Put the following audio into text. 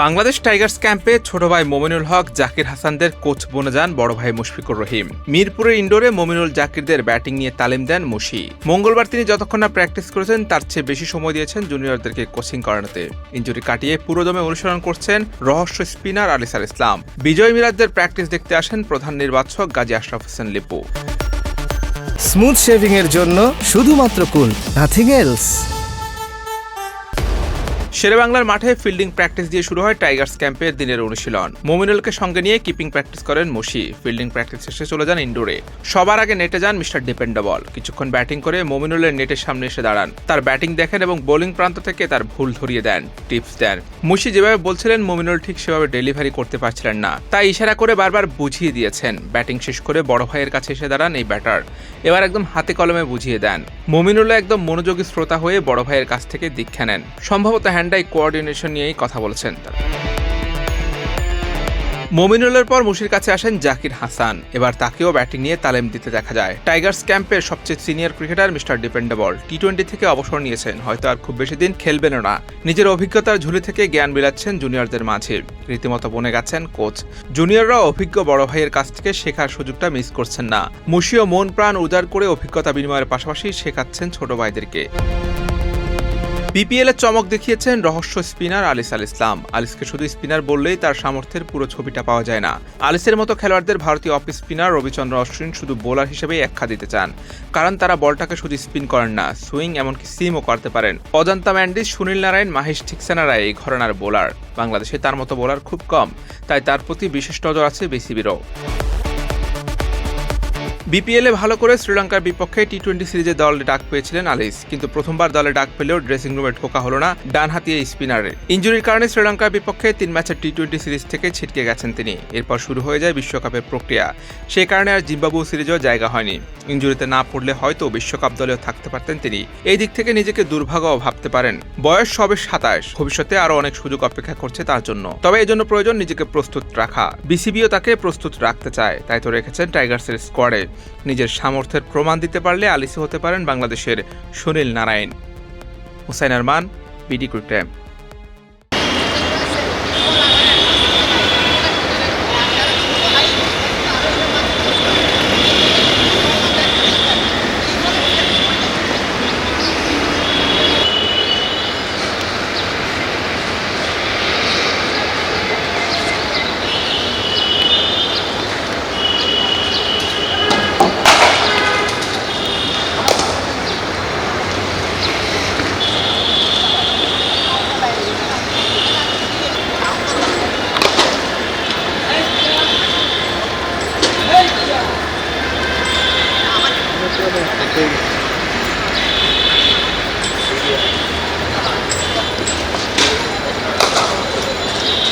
Bangladesh Tigers ক্যাম্পে ছোট ভাই মোমিনুল হক, জাকির হাসানদের কোচ বনে যান বড় ভাই মুশফিকুর রহিম। মিরপুরের ইন্ডোরে মোমিনুল জাকিরদের ব্যাটিং নিয়ে তালিম দেন মুশি। মঙ্গলবার তিনি যতক্ষণ না প্র্যাকটিস করেছেন, তার চেয়ে বেশি সময় দিয়েছেন জুনিয়রদেরকে কোচিং করানোতে। ইঞ্জুরি কাটিয়ে পুরোদমে অনুসরণ করছেন রহস্য স্পিনার আলিসার ইসলাম। বিজয় মিরাজদের প্র্যাকটিস দেখতে আসেন প্রধান নির্বাচক গাজী আশরাফ হোসেন লিপু। স্মুথ শেভিং এর জন্য শুধুমাত্র কুল নাথিং এলস শেরেবাংলার মাঠে ফিল্ডিং প্র্যাকটিস দিয়ে শুরু হয় টাইগার্স ক্যাম্পের দিনের অনুশীলন। মমিনুলকে সঙ্গে নিয়ে কিপিং প্র্যাকটিস করেন মুশি। ফিল্ডিং প্র্যাকটিস শেষে চলে যান ইনডোরে। সবার আগে নেটে যান মিস্টার ডিপেন্ডেবল। কিছুক্ষণ ব্যাটিং করে মোমিনুলের নেটের সামনে এসে দাঁড়ান। তার ব্যাটিং দেখেন এবং বোলিং প্রান্ত থেকে তার ভুল ধরিয়ে দেন, টিপস দেন। মুশি যেভাবে বলছিলেন, মোমিনুল ঠিক সেভাবে ডেলিভারি করতে পারছিলেন না। তাই ইশারা করে বারবার বুঝিয়ে দিয়েছেন। ব্যাটিং শেষ করে বড় ভাইয়ের কাছে এসে দাঁড়ান এই ব্যাটার। এবার একদম হাতে কলমে বুঝিয়ে দেন। মমিনুল্লাহ একদম মনোযোগী শ্রোতা হয়ে বড় ভাইয়ের কাছ থেকে দীক্ষা নেন। সম্ভবত হ্যান্ডাই কোঅর্ডিনেশন নিয়েই কথা বলেছেন তারা। মমিনুলের পর মুশির কাছে আসেন জাকির হাসান। এবার তাকেও ব্যাটিং নিয়ে তালেম দিতে দেখা যায়। টাইগার্স ক্যাম্পের সবচেয়ে senior cricketer mister dependable. T twenty থেকে অবসর নিয়েছেন, হয়তো আর খুব বেশি দিন খেলবেনও না। নিজের অভিজ্ঞতার ঝুলি থেকে জ্ঞান বিলাচ্ছেন জুনিয়রদের মাঝে। রীতিমতো বনে গেছেন কোচ। জুনিয়ররা অভিজ্ঞ বড় ভাইয়ের কাছ থেকে শেখার সুযোগটা মিস করছেন না। মুশিও মন প্রাণ উজাড় করে অভিজ্ঞতা বিনিময়ের পাশাপাশি শেখাচ্ছেন ছোট ভাইদেরকে। বিপিএল এর চমক দেখিয়েছেন রহস্য স্পিনার আলিস আল ইসলাম। আলিসকে শুধু স্পিনার বললেই তার সামর্থ্যের পুরো ছবিটা পাওয়া যায় না। আলিসের মতো খেলোয়াড়দের ভারতীয় অফ স্পিনার রবিচন্দ্র অশ্বিন শুধু বোলার হিসেবেই একখা দিতে চান, কারণ তারা বলটাকে শুধু স্পিন করেন না, সুইং এমনকি সিমও করতে পারেন। অজন্তা ম্যান্ডিস, সুনীল নারায়ণ, মাহেশ ঠিকসেনারা এই ঘরানার বোলার। বাংলাদেশে তার মতো বোলার খুব কম, তাই তার প্রতি বিশেষ নজর আছে বিসিবিরও। বিপিএলে ভালো করে শ্রীলঙ্কার বিপক্ষে টি টোয়েন্টি সিরিজে দলে ডাক পেয়েছিলেন আলিস, কিন্তু প্রথমবার দলে ডাক পেলেও ড্রেসিং রুমে ঢোকা হলো না ডান এই স্পিনারের ইঞ্জুরির কারণে শ্রীলঙ্কার বিপক্ষে তিন ম্যাচের টি টোয়েন্টি সিরিজ থেকে ছিটকে গেছেন তিনি। এরপর শুরু হয়ে যায় বিশ্বকাপের প্রক্রিয়া। সে কারণে আর জিম্বাবু সিরিজেও জায়গা হয়নি। ইঞ্জুরিতে না পড়লে হয়তো বিশ্বকাপ দলেও থাকতে পারতেন তিনি। এই দিক থেকে নিজেকে দুর্ভাগ্য ভাবতে পারেন। বয়স সবে সাতাশ। ভবিষ্যতে আরও অনেক সুযোগ অপেক্ষা করছে তার জন্য। তবে এই জন্য প্রয়োজন নিজেকে প্রস্তুত রাখা। বিসিবিও তাকে প্রস্তুত রাখতে চায়, তাই তো রেখেছেন টাইগার্সের স্কোয়াডে। নিজের সামর্থ্যের প্রমাণ দিতে পারলে আলিসি হতে পারেন বাংলাদেশের Sunil Narine. Hussain Arman, BD cricket.